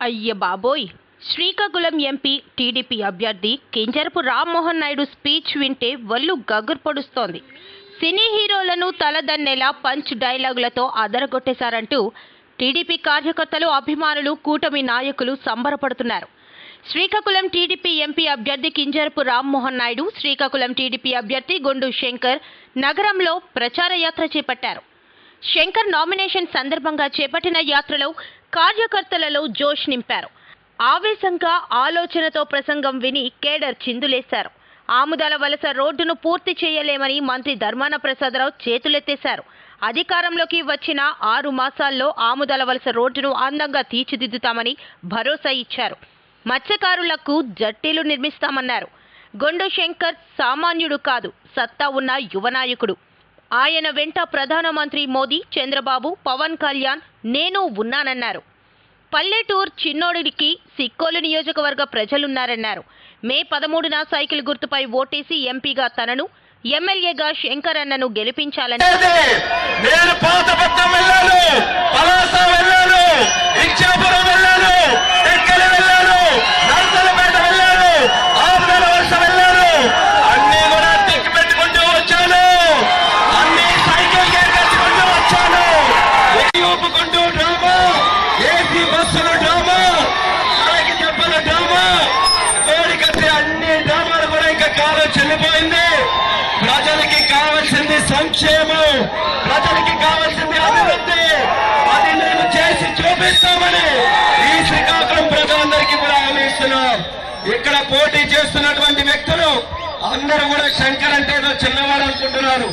అయ్య బాబోయ్. Srikakulam MP TDP అభ్యర్థి కింజరపు రామ్మోహన్ నాయుడు స్పీచ్ వింటే వల్లు గగురు పొడుస్తోంది. సినీ హీరోలను తలదన్నేలా పంచ్ డైలాగులతో అదరగొట్టేశారంటూ టీడీపీ కార్యకర్తలు అభిమానులు కూటమి నాయకులు సంబరపడుతున్నారు. శ్రీకాకుళం టీడీపీ ఎంపీ అభ్యర్థి కింజరపు రామ్మోహన్ నాయుడు శ్రీకాకుళం టీడీపీ అభ్యర్థి గొండు శంకర్ నగరంలో ప్రచార యాత్ర చేపట్టారు. శంకర్ నామినేషన్ సందర్భంగా చేపట్టిన యాత్రలో కార్యకర్తలలో జోష్ నింపారు. ఆవేశంగా ఆలోచనతో ప్రసంగం విని కేడర్ చిందులేశారు. ఆముదాల వలస రోడ్డును పూర్తి చేయలేమని మంత్రి ధర్మాన ప్రసాదరావు చేతులెత్తేశారు. అధికారంలోకి వచ్చిన ఆరు మాసాల్లో ఆముదాల వలస రోడ్డును అందంగా తీర్చిదిద్దుతామని భరోసా ఇచ్చారు. మత్స్యకారులకు జట్టీలు నిర్మిస్తామన్నారు. గొండు శంకర్ సామాన్యుడు కాదు సత్తా ఉన్న యువ నాయకుడు. ఆయన వెంట ప్రధానమంత్రి మోదీ చంద్రబాబు పవన్ కళ్యాణ్ నేను ఉన్నానన్నారు. పల్లెటూర్ చిన్నోడికి సిక్కోలు నియోజకవర్గ ప్రజలున్నారన్నారు. మే పదమూడున సైకిల్ గుర్తుపై ఓటేసి ఎంపీగా తనను ఎమ్మెల్యేగా శంకర్ అన్నను గెలిపించాలని నేను వెళ్ళాను వెళ్ళాను ఇచ్చాపురం వెళ్ళాను ఎక్కడి వెళ్ళాను నర్సలపేట వెళ్ళాను ఆంధ్ర వలస వెళ్ళాను అన్ని కూడా టిక్ పెట్టుకుంటూ వచ్చాను అన్ని సైకిల్ గేర్ కట్టుకుంటూ వచ్చాను ఎక్కి ఊపుకుంటూ డ్రామా ఏసీ బస్సులు డ్రామా అలాగే చెప్పల డ్రామా కోడి కట్టి అన్ని డ్రామాలు కూడా ఇంకా కాలం చెల్లిపోయింది ప్రజలకి కావాల్సింది సంక్షేమం ప్రజలకి కావాల్సింది అభివృద్ధి. అది మేము చేసి చూపిస్తామని ఈ శ్రీకాకుళం ప్రజలందరికీ కూడా హామీ ఇస్తున్నాం. ఇక్కడ పోటీ చేస్తున్నటువంటి వ్యక్తులు అందరూ కూడా శంకర్ అంటే ఏదో చిన్నవాడు అనుకుంటున్నారు.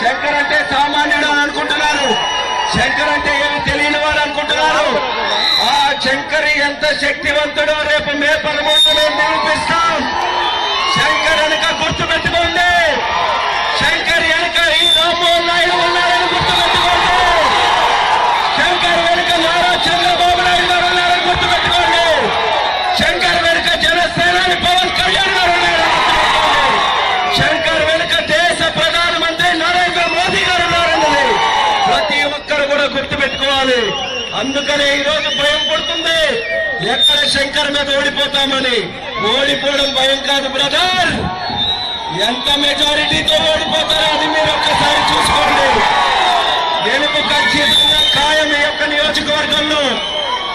శంకర్ అంటే సామాన్యుడు అని అనుకుంటున్నారు. శంకర్ అంటే ఏమి తెలియని వాడు అనుకుంటున్నారు. ఆ శంకర్ ఎంత శక్తివంతుడో రేపు మే గుర్తు అందుకనే ఈ రోజు భయం పడుతుంది. ఎక్కడ శంకర్ మీద ఓడిపోతామని. ఓడిపోవడం భయం కాదు బ్రదర్. ఎంత మెజారిటీతో ఓడిపోతారో అది మీరు ఒక్కసారి చూసుకోండి. గెలుపు ఖచ్చితంగా ఖాయం ఈ యొక్క నియోజకవర్గంలో.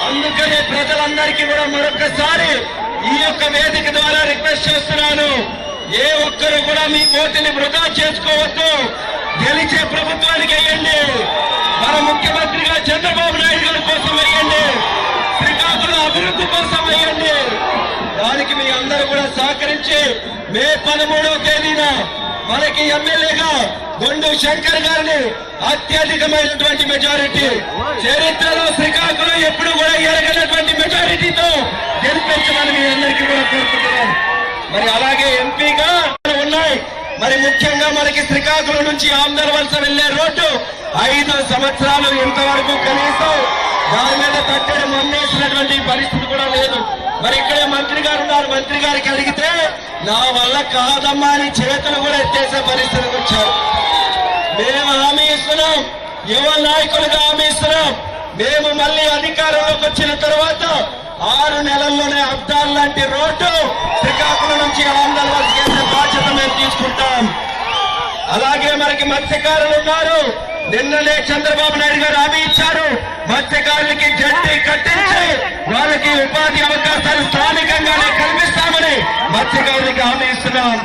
అందుకనే ప్రజలందరికీ కూడా మరొకసారి ఈ యొక్క వేదిక ద్వారా రిక్వెస్ట్ చేస్తున్నాను. ఏ ఒక్కరు కూడా మీ ఓటుని వృధా చేసుకోవద్దు. గెలిచే ప్రభుత్వానికి వేయండి. మన కోసం దానికి మీ అందరూ కూడా సహకరించి మే పదమూడవ తేదీన మనకి ఎమ్మెల్యేగా గొండు శంకర్ గారిని అత్యధికమైనటువంటి మెజారిటీ చరిత్రలో శ్రీకాకుళం ఎప్పుడు కూడా ఎరగనటువంటి మెజారిటీతో గెలిపించమని మీ అందరికీ కూడా కోరుకుంటున్నాను మరి అలాగే ఎంపీగా ఉన్నాయి. మరి ముఖ్యంగా మనకి శ్రీకాకుళం నుంచి ఆంధ్ర వలస వెళ్ళే రోడ్డు ఐదు సంవత్సరాలు ఇంతవరకు కనీసం దాని మీద తట్టడి మమ్మేసినటువంటి పరిస్థితి కూడా లేదు. మరి ఇక్కడే మంత్రి గారు ఉన్నారు. మంత్రి గారికి అడిగితే నా వల్ల కాదమ్మా అని చేతులు కూడా ఎత్తేసే పరిస్థితికి వచ్చారు. మేము హామీ ఇస్తున్నాం. యువ నాయకులుగా హామీ ఇస్తున్నాం. మేము మళ్ళీ అధికారంలోకి వచ్చిన తర్వాత ఆరు నెలల్లోనే అబ్దాల్ లాంటి రోడ్డు శ్రీకాకుళం నుంచి ఆంధ్ర వరకు బాధ్యత మేము తీసుకుంటాం. అలాగే మనకి మత్స్యకారులు ఉన్నారు. నిన్ననే చంద్రబాబు నాయుడు గారు హామీ ఇచ్చారు. మత్స్యకారులకి జట్టి కట్టించి వాళ్ళకి ఉపాధి అవకాశాలు స్థానికంగానే కల్పిస్తామని మత్స్యకారులకి హామీ ఇస్తున్నాం.